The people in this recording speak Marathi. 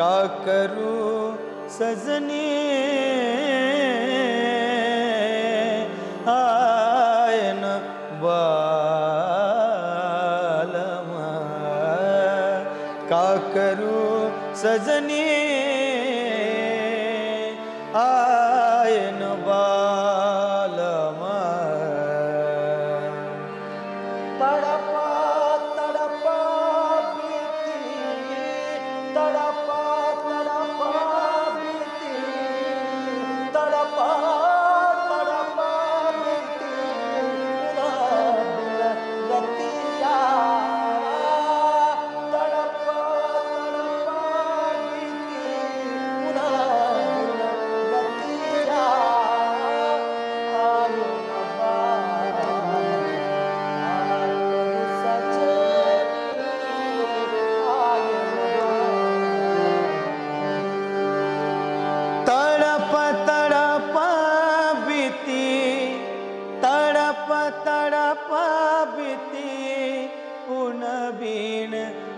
का करू सजनी? आयन बालमा का करू सजनी? आ